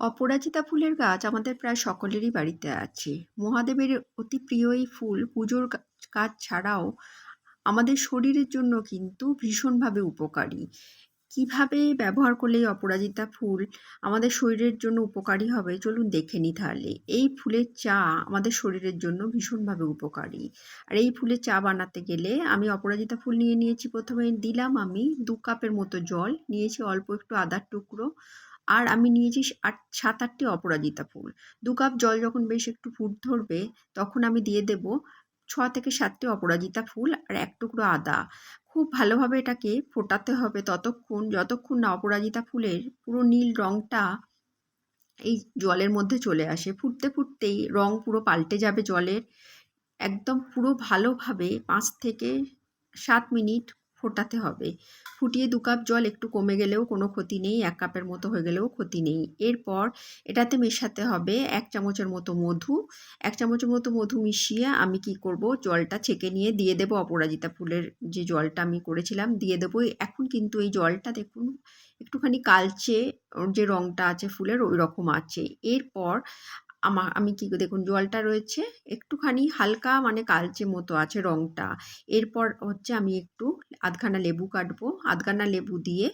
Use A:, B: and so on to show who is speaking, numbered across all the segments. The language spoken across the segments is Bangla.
A: অপরাজিতা ফুলের গাছ আমাদের প্রায় সকলেরই বাড়িতে আছে। মহাদেবের অতি প্রিয় এই ফুল পুজোর কাজ ছাড়াও আমাদের শরীরের জন্য কিন্তু ভীষণভাবে উপকারী। কীভাবে ব্যবহার করলে এই অপরাজিতা ফুল আমাদের শরীরের জন্য উপকারী হবে চলুন দেখে নিই তাহলে। এই ফুলের চা আমাদের শরীরের জন্য ভীষণভাবে উপকারী। আর এই ফুলের চা বানাতে গেলে আমি অপরাজিতা ফুল নিয়ে নিয়েছি প্রথমে। দিলাম আমি দু কাপের মতো জল, নিয়েছি অল্প একটু আদার টুকরো। আর আমি নিয়েছি আট সাত আটটি অপরাজিতা ফুল। দু কাপ জল যখন বেশ একটু ফুট ধরবে, তখন আমি দিয়ে দেব ছ থেকে সাতটি অপরাজিতা ফুল আর এক টুকরো আদা। খুব ভালোভাবে এটাকে ফোটাতে হবে ততক্ষণ, যতক্ষণ না অপরাজিতা ফুলের পুরো নীল রঙটা এই জলের মধ্যে চলে আসে। ফুটতে ফুটতেই রং পুরো পাল্টে যাবে জলের। একদম পুরো ভালোভাবে পাঁচ থেকে সাত মিনিট ফোটাতে হবে। ফুটিয়ে দু কাপ জল একটু কমে গেলেও কোনো ক্ষতি নেই, এক কাপের মতো হয়ে গেলেও ক্ষতি নেই। এরপর এটাতে মেশাতে হবে এক চামচের মতো মধু। এক চামচের মতো মধু মিশিয়ে আমি কি করব? জলটা ছেঁকে নিয়ে দিয়ে দেবো অপরাজিতা ফুলের যে জলটা আমি করেছিলাম, দিয়ে দেবো। এখন কিন্তু এই জলটা দেখুন, একটুখানি কালচে যে রঙটা আছে ফুলের, ওই রকম আছে। এরপর আমা, আমি কি দেখুন, জলটা রয়েছে, একটুখানি হালকা মানে কালচে মতো আছে রঙটা এরপর হচ্ছে আমি একটু আধখানা লেবু কাটবো। আধখানা লেবু দিয়ে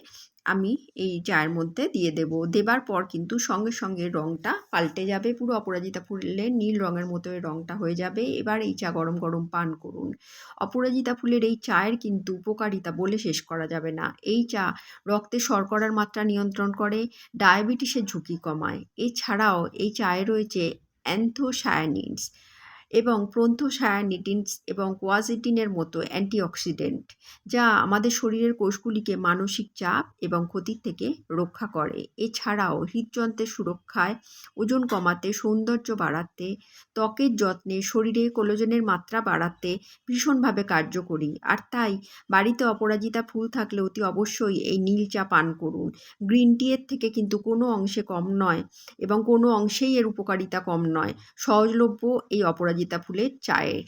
A: আমি এই চায়ের মধ্যে দিয়ে দেব। দেবার পর কিন্তু সঙ্গে সঙ্গে রঙটা পাল্টে যাবে, পুরো অপরাজিতা ফুলের নীল রঙের মতো এই রঙটা হয়ে যাবে। এবার এই চা গরম গরম পান করুন। অপরাজিতা ফুলের এই চায়ের কিন্তু উপকারিতা বলে শেষ করা যাবে না। এই চা রক্তে শর্করার মাত্রা নিয়ন্ত্রণ করে, ডায়াবেটিসের ঝুঁকি কমায়। এছাড়াও এই চায়ে রয়েছে অ্যান্থোসায়ানিনস। এবং প্রন্থোসায়ানিটিনস এবং কোয়াজিটিনের মতো অ্যান্টিঅক্সিডেন্ট, যা আমাদের শরীরের কোষগুলিকে মানসিক চাপ এবং ক্ষতির থেকে রক্ষা করে। এছাড়াও হৃদযন্ত্রের সুরক্ষায় ওজন কমাতে, সৌন্দর্য বাড়াতে, ত্বকের যত্নে, শরীরে কোলোজেনের মাত্রা বাড়াতে ভীষণভাবে কার্যকরী। আর তাই বাড়িতে অপরাজিতা ফুল থাকলে অতি অবশ্যই এই নীল চা পান করুন। গ্রিন টি এর থেকে কিন্তু কোনো অংশে কম নয় এবং কোনো অংশেই এর উপকারিতা কম নয়। সহজলভ্য এই অপরাজিতা ফুলের চায়ের